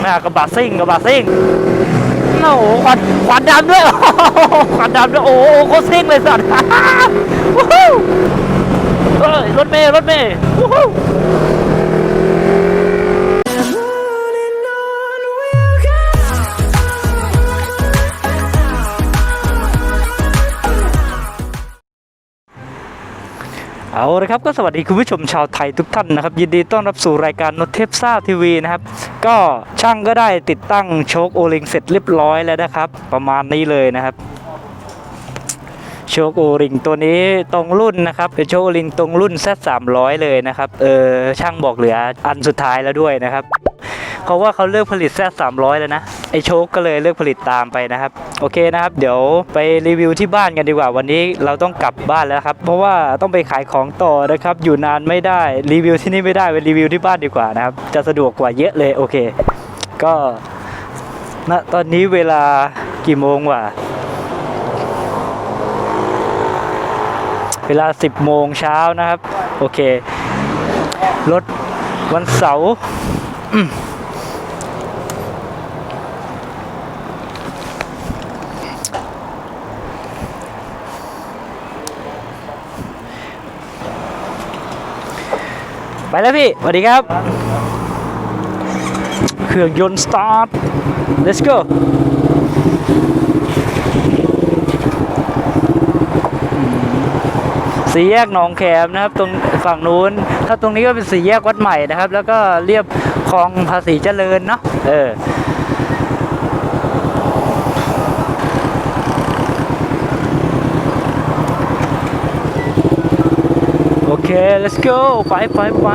งหน้ากระบะซิ่งกระบะซิ่งโอ้โหควันควันดำด้วยโอ้โหควันดำด้วยโอ้โหโคตรซิ่งเลยสัตว์รถเมย์รถเมย์ เอาละครับก็สวัสดีคุณผู้ชมชาวไทยทุกท่านนะครับ ยินดีต้อนรับสู่รายการนเทพซ่าทีวีนะครับ ก็ช่างก็ได้ติดตั้งโชคโอลิงเสร็จเรียบร้อยแล้วนะครับ ประมาณนี้เลยนะครับโชคโอริงตัวนี้ตรงรุ่นนะครับเป็นโชคโอริงตรงรุ่น Z300 เลยนะครับเออช่างบอกเหลืออันสุดท้ายแล้วด้วยนะครับ เพราว่าเขาเลิกผลิต Z300 แล้วนะไอโชคก็เลยเลิกผลิตตามไปนะครับโอเคนะครับ เดี๋ยวไปรีวิวที่บ้านกันดีกว่า วันนี้เราต้องกลับบ้านแล้วครับ เพราะว่าต้องไปขายของต่อนะครับ อยู่นานไม่ได้รีวิวที่นี่ไม่ได้ไปรีวิวที่บ้านดีกว่านะครับ จะสะดวกกว่าเยอะเลยโอเค ก็ณตอนนี้เวลากี่โมงวะเวลา 10 โมงเช้านะครับ โอเค รถวันเสาร์ ไปแล้วพี่สวัสดีครับ เครื่องยนต์สตาร์ท let's go สี่แยกหนองแขมนะครับ ตรงฝั่งนู้น ถ้าตรงนี้ก็เป็นสี่แยกวัดใหม่นะครับ แล้วก็เรียบคลองภาษีเจริญเนาะเออ เค let's go ไปไปไป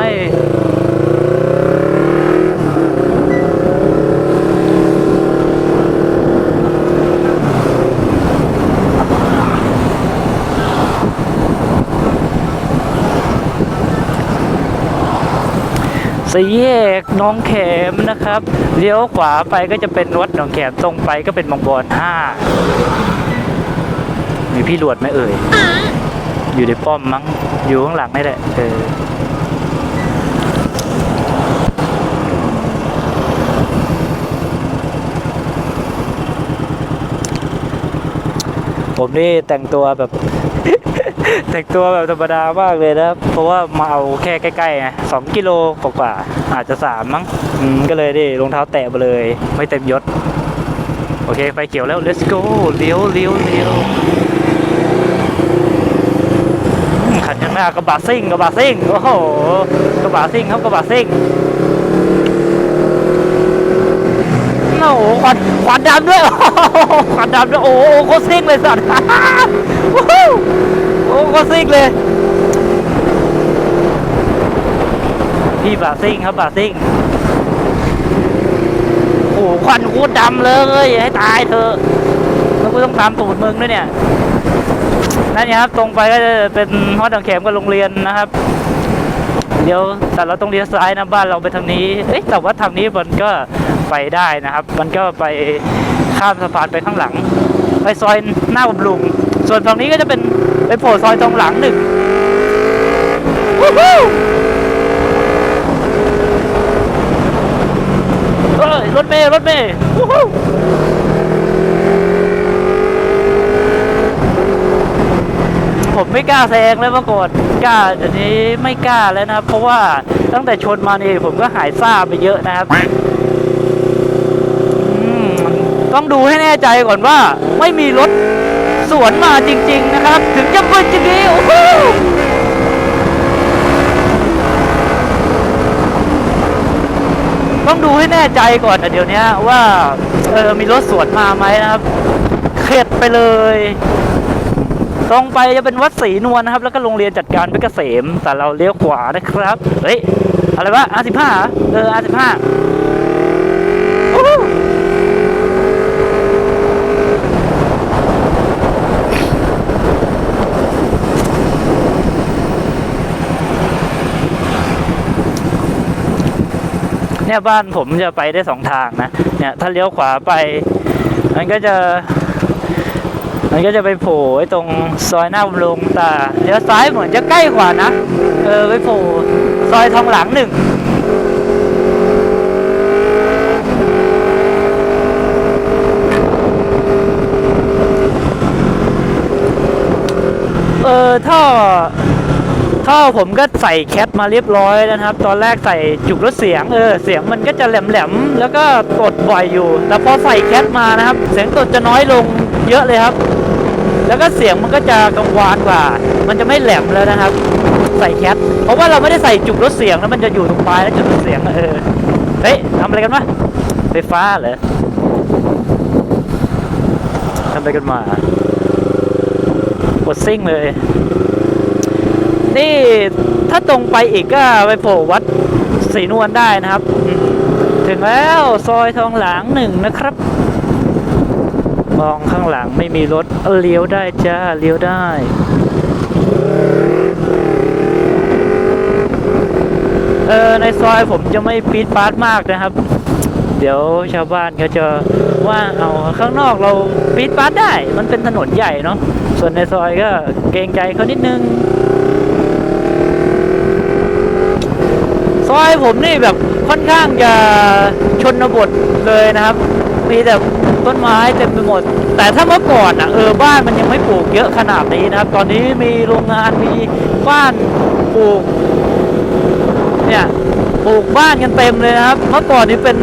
สี่แยกน้องแขมนะครับ เลี้ยวขวาไปก็จะเป็นวัดหนองแขมตรงไปก็เป็นบางบอนห้ามีพี่หลวดไหมเอ่ย อยู่ในป้อมมั้ง อยู่ข้างหลังนี่แหละ เออผมนี่แต่งตัวแบบ แต่งตัวแบบธรรมดามากเลยนะเพราะว่ามาเอาแค่ใกล้ๆไงสองกิโลกว่าๆอาจจะสามมั้งก็เลยดิรองเท้าแตะมาเลย ไม่เต็มยศ โอเค ไฟเขียวแล้ว let's go เลี้ยวเลี้ยวเลี้ยว ขันข้าง หน้ากระบะซิ่งกระบะซิ่งโอ้โหกระบะซิ่งครับกระบะซิ่งโอ้โหควันควันดำด้วยโอ้โหควันดำด้วยโอ้โหโคตรซิ่งเลยสัตว์โอ้โหโคตรซิ่งเลยพี่บะซิ่งครับบะซิ่งโอ้โหควันโคตรดำเลยให้ตายเถอะแล้วกูต้องตามตูดมึงด้วยเนี่ย นั่นไงครับตรงไปก็จะเป็นฮอดดังเข็มกับโรงเรียนนะครับ เดี๋ยวแต่เราต้องเลี้ยวซ้ายนะบ้านเราไปทางนี้เอ๊ะแต่ว่าทางนี้มันก็ไปได้นะครับ มันก็ไปข้ามสะพานไปข้างหลัง ไปซอยหน้าบำรุง ส่วนฝั่งนี้ก็จะเป็นไปโผล่ซอยตรงหลังหนึ่งรถเมย์รถเมย์วู้ฮู้ ผม ไม่กล้าแซงแล้วเมื่อก่อนกล้าเดี๋ยวนี้ไม่กล้าแล้วนะครับ เพราะว่าตั้งแต่ชนมานี่ผมก็หายซ่าไปเยอะนะครับต้องดูให้แน่ใจก่อนว่าไม่มีรถสวนมาจริง ๆ นะครับ ถึงจะเป็นจริงๆโอ้โหต้องดูให้แน่ใจก่อนนะเดี๋ยวนี้ว่าเออมีรถสวนมาไหมนะครับ เข็ดไปเลย ตรงไปจะเป็นวัดศรีนวลนะครับ แล้วก็โรงเรียนจัดการเพชรเกษม แต่เราเลี้ยวขวานะครับ เฮ้ย อะไรวะ R15 เออ R15 โอ้โหเนี่ยบ้านผมจะไปได้สองทางนะ เนี่ยถ้าเลี้ยวขวาไป มันก็จะ มันก็จะไปโผล่ตรงซอยหน้าบำรุงแต่เลี้ยวซ้ายเหมือนจะใกล้กว่านะ เออไปโผล่ซอยทองหลังหนึ่งเออท่อท่อผมก็ใส่แคปมาเรียบร้อยนะครับ ตอนแรกใส่จุกรถเสียงเออเสียงมันก็จะแหลมแหลมแล้วก็กดบ่อยอยู่ แต่พอใส่แคปมานะครับ เสียงกดจะน้อยลงเยอะเลยครับ แล้วก็เสียงมันก็จะกังวานกว่า มันจะไม่แหลมแล้วนะครับ ใส่แคทเพราะว่าเราไม่ได้ใส่จุกรถเสียงแล้วมันจะอยู่ตรงปลายแล้วจุกรถเสียงเออเฮ้ยทำอะไรกันวะไฟฟ้าเหรอทำอะไรกันมากดซิ่งเลย นี่ถ้าตรงไปอีกก็ไปโผล่วัดศรีนวลได้นะครับ ถึงแล้วซอยทองหลางหนึ่งนะครับ มองข้างหลังไม่มีรถเลี้ยวได้จ้าเลี้ยวได้ เออในซอยผมจะไม่ปีดปาร์ตมากนะครับ เดี๋ยวชาวบ้านเขาจะว่าเอาข้างนอกเราปีดปาร์ตได้ มันเป็นถนนใหญ่เนาะส่วนในซอยก็เกรงใจเขานิดนึง ซอยผมนี่แบบค่อนข้างจะชนบทเลยนะครับ มีแต่ ต้นไม้เต็มไปหมด แต่ถ้าเมื่อก่อนอะเออบ้านมันยังไม่ปลูกเยอะขนาดนี้นะครับ ตอนนี้มีโรงงานมีบ้านปลูกเนี่ยปลูกบ้านกันเต็มเลยนะครับ เมื่อก่อนนี้เป็น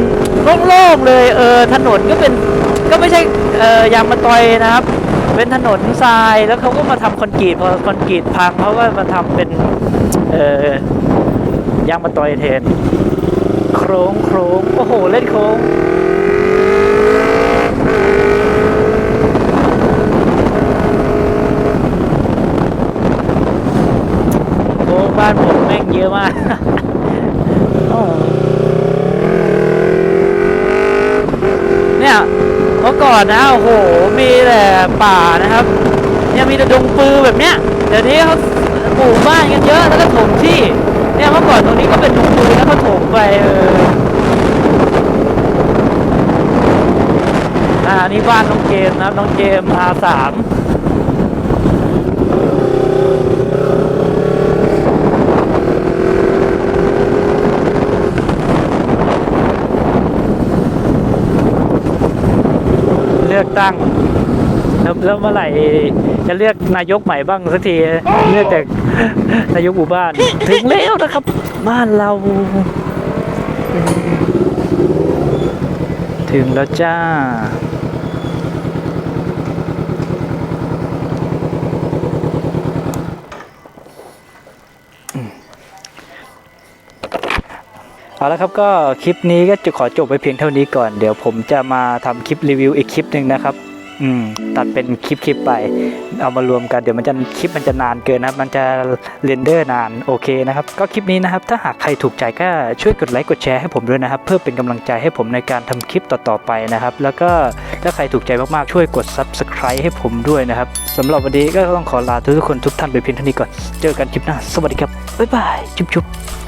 โล่งๆเลยเออถนนก็เป็นก็ไม่ใช่เออยางมะตอยนะครับ เป็นถนนทรายแล้วเขาก็มาทำคอนกรีตพอคอนกรีตพังเขาก็มาทำเป็นเออยางมะตอยแทนโครงโครงโอ้โหเล่นโครงโค้งบ้านผมแม่งเยอะมากโอ้เนี่ยเมื่อก่อนนะโอ้โหมีแต่ป่านะครับเนี่ยมีแต่ดงปือแบบเนี้ยเดี๋ยวนี้เขาปลูกบ้านกันเยอะแล้วก็ถมที่ เนี่ยเมื่อก่อนตรงนี้ก็เป็นดงปือแล้วก็ถมไปเอออ่านี่บ้านน้องเจมส์นะครับน้องเจมอาสาม เลือก ตั้ง แล้วเมื่อไหร่จะเลือกนายกใหม่บ้างสักทีเลือกแต่นายกหมู่บ้าน ถึงแล้วนะครับ บ้านเรา ถึงแล้วจ้า เอาละครับก็คลิปนี้ก็จะขอจบไปเพียงเท่านี้ก่อน เดี๋ยวผมจะมาทำคลิปรีวิวอีกคลิปหนึ่งนะครับอืมตัดเป็นคลิปคลิปไป เอามารวมกันเดี๋ยวมันจะคลิปมันจะนานเกินนะครับ มันจะเรนเดอร์นานโอเคนะครับ ก็คลิปนี้นะครับ ถ้าหากใครถูกใจก็ช่วยกดไลค์กดแชร์ให้ผมด้วยนะครับ เพื่อเป็นกำลังใจให้ผมในการทำคลิปต่อๆไปนะครับ แล้วก็ถ้าใครถูกใจมากๆช่วยกด subscribe ให้ผมด้วยนะครับสำหรับวันนี้ก็ต้องขอลาทุกคนทุกท่านไปเพียงเท่านี้ก่อน เจอกันคลิปหน้า สวัสดีครับบ๊ายบายจุ๊บๆ